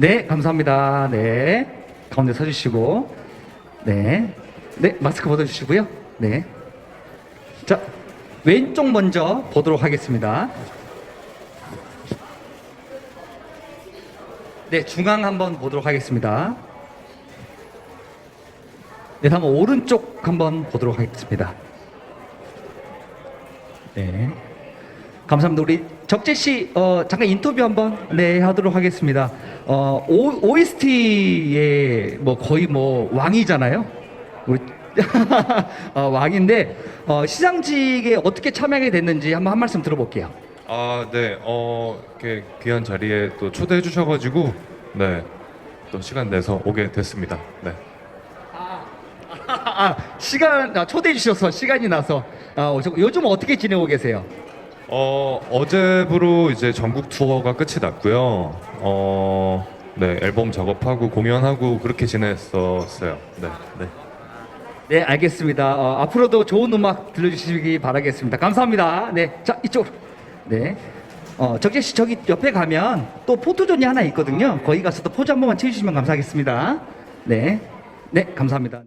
네, 감사합니다. 네. 가운데 서주시고. 네. 네, 마스크 벗어주시고요. 네. 자, 왼쪽 먼저 보도록 하겠습니다. 네, 중앙 한번 보도록 하겠습니다. 네, 다음 오른쪽 한번 보도록 하겠습니다. 네. 감사합니다. 우리 적재 씨, 어, 잠깐 인터뷰 한번 네 하도록 하겠습니다. 어, O, OST의 뭐 거의 뭐 왕이잖아요. 우리 어, 왕인데 어, 시상식에 어떻게 참여하게 됐는지 한번 한 말씀 들어볼게요. 아, 네. 어, 이렇게 귀한 자리에 또 초대해 주셔가지고, 네. 또 시간 내서 오게 됐습니다. 네. 아, 시간 아, 초대해 주셔서 시간이 나서 아, 오셨고, 요즘 어떻게 지내고 계세요? 어, 어제부로 이제 전국 투어가 끝이 났고요. 어, 네. 앨범 작업하고 공연하고 그렇게 지냈었어요. 네. 네. 네, 알겠습니다. 어, 앞으로도 좋은 음악 들려주시기 바라겠습니다. 감사합니다. 네, 자 이쪽으로. 네. 어, 적재 씨 저기 옆에 가면 또 포토존이 하나 있거든요. 거기 가서 또 포즈 한 번만 채주시면 감사하겠습니다. 네, 네, 감사합니다.